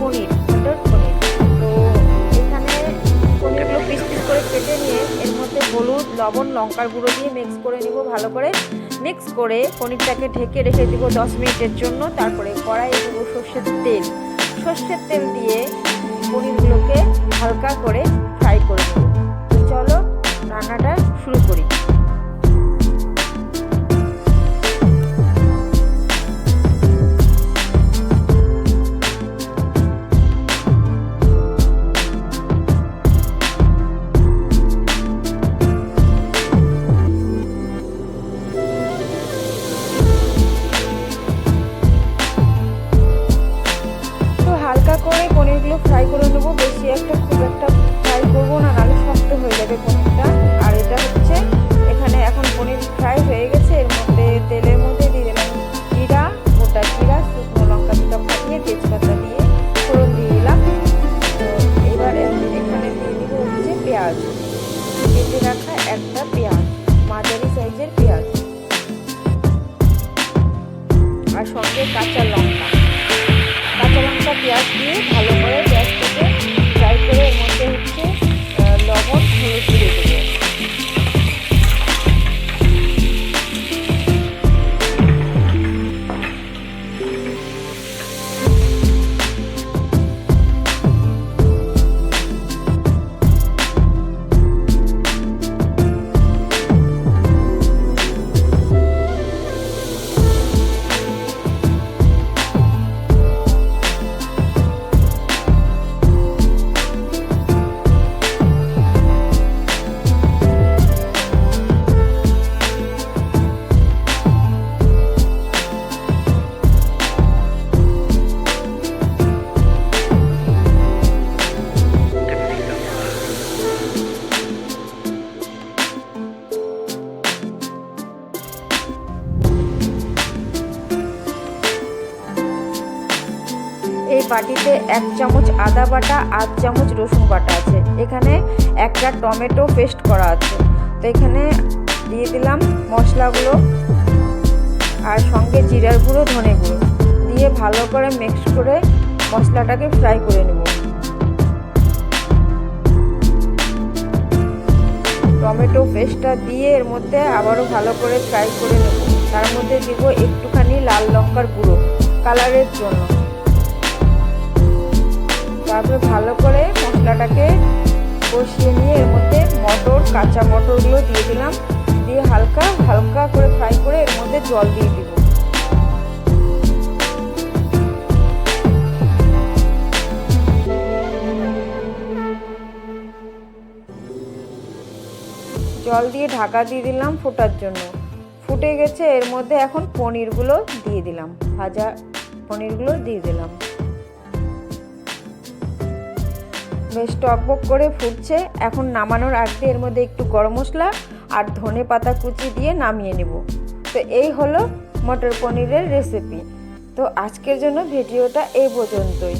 পনির, মটর পনির। তো এখানে পনিরগুলো পিস পিস করে কেটে নিয়ে এর মধ্যে হলুদ, লবণ, লঙ্কার গুঁড়ো দিয়ে মিক্স করে নিব, ভালো করে। মিক্স করে পনিরটাকে ঢেকে রেখে দিব দশ মিনিটের জন্য। তারপরে কড়াইয়ে দেবো সর্ষের তেল। সর্ষের তেল দিয়ে পনিরগুলোকে হালকা করে ফ্রাই করে নেব। চলো রান্নাটা শুরু করি। সঙ্গে কাঁচা লঙ্কা। কাঁচা লঙ্কা পেঁয়াজ দিয়ে ভালো করে পেঁয়াজটাকে ফ্রাই করে এর মধ্যে হচ্ছে লবণ, হলুদ দিয়ে বাটিতে এক চামচ আদা বাটা, আধ চামচ রসুন বাটা আছে। এখানে একটা টমেটো পেস্ট করা আছে। তো এখানে দিয়ে দিলাম মশলাগুলো আর সঙ্গে জিরার গুঁড়ো, ধনে গুঁড়ো। দিয়ে ভালো করে মিক্স করে মশলাটাকে ফ্রাই করে নেব। টমেটো পেস্টটা দিয়ে এর মধ্যে আবারও ভালো করে ফ্রাই করে নেব। তার মধ্যে দিব একটুখানি লাল লঙ্কার গুঁড়ো, কালারের জন্য। তারপরে ভালো করে মশলাটাকে কষিয়ে নিয়ে এর মধ্যে মটর, কাঁচা মটরগুলো দিয়ে দিলাম। দিয়ে হালকা হালকা করে ফ্রাই করে এর মধ্যে জল দিয়ে দিব। জল দিয়ে ঢাকা দিয়ে দিলাম ফোটার জন্য। ফুটে গেছে, এর মধ্যে এখন পনিরগুলো দিয়ে দিলাম। ভাজা পনিরগুলো দিয়ে দিলাম। বেশ টকবক করে ফুটছে। এখন নামানোর আগে এর মধ্যে একটু গরম মশলা আর ধনে পাতা কুচি দিয়ে নামিয়ে নেব। তো এই হলো মটর পনিরের রেসিপি তো আজকের জন্য ভিডিওটা এই পর্যন্তই।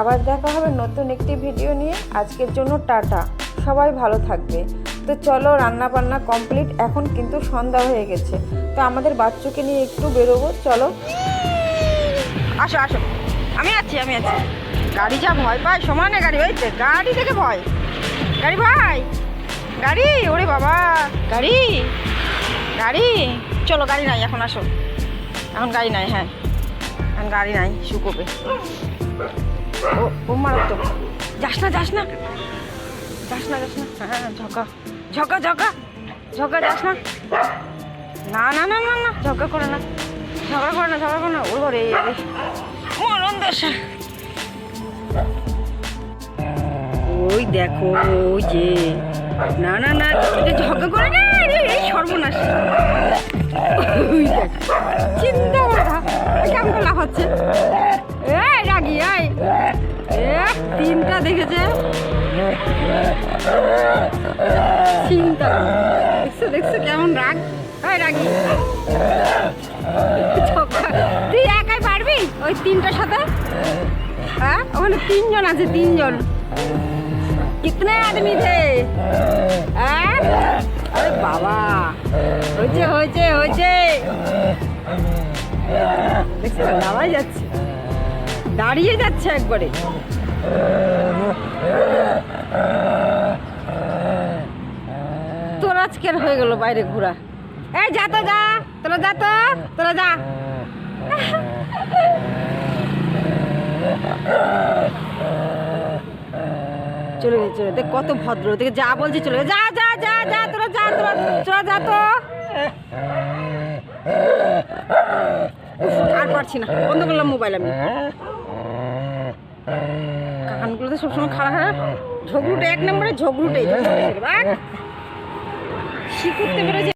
আবার দেখা হবে নতুন একটি ভিডিও নিয়ে। আজকের জন্য টাটা। সবাই ভালো থাকবে। তো চলো রান্না বান্না কমপ্লিট এখন কিন্তু সন্ধ্যা হয়ে গেছে। তো আমাদের বাচ্চাকে নিয়ে একটু বেরোবো। চলো। আসো আসো। আমি আছি আমি আছি। গাড়ি যা ভয় পায়, সমানে গাড়ি হয়েছে গাড়ি থেকে ভয়। গাড়ি ভাই, গাড়ি, ওরে বাবা, গাড়ি গাড়ি। চলো, গাড়ি নাই, এখন আসো। এখন গাড়ি নাই হ্যাঁ। এখন গাড়ি নাই শুকোবে ও ও মারাত্মক। যাস না যাস না। যাস না যাস না। হ্যাঁ ঝকা ঝকা ঝকা ঝকা যাস না। না না না না না, ঝগড়া করে না। ঝগড়া করে না, ঝগড়া করে না। ওর। মরণ দশা। ওই দেখো, ওই যে। না না না, এটা ঝগড়া করে না রে এই সর্বনাশ। ওই দেখ চিন্তা কথা কেমন করে লাফাচ্ছে? এই রাগি আয় এক তিনটা দেখেছে? চিন্তা দেখছ দেখছ কেমন রাগ? হয় রাগি। তুই একাই পারবি ওই তিনটার সাথে? হ্যাঁ? ওখানে তিনজন আছে, তিনজন। কিতনে আদমি থে হ্যাঁ? আরে বাবা। হয়েছে হয়েছে হয়েছে। দেখছি দাওয়াই যাচ্ছে। দাঁড়িয়ে যাচ্ছে একবারে। তোর আজকের হয়ে গেল বাইরে ঘোরা। এই যা তো যা, তোরা যা তো, তোরা যা। চলে গেছে চলে দেখ কত ভদ্র। দেখে যা বলছি চলে যা যা যা যা, তোরা যা, তোরা তোরা যা তো। আর পারছি না। বন্ধ করলাম মোবাইল আমি। কানগুলোতে সবসময় খারাপ খারাপ ঝগড়ুটে, এক নম্বরে ঝগড়ুটে ঝগড়ুটে শিখতে পেরেছে।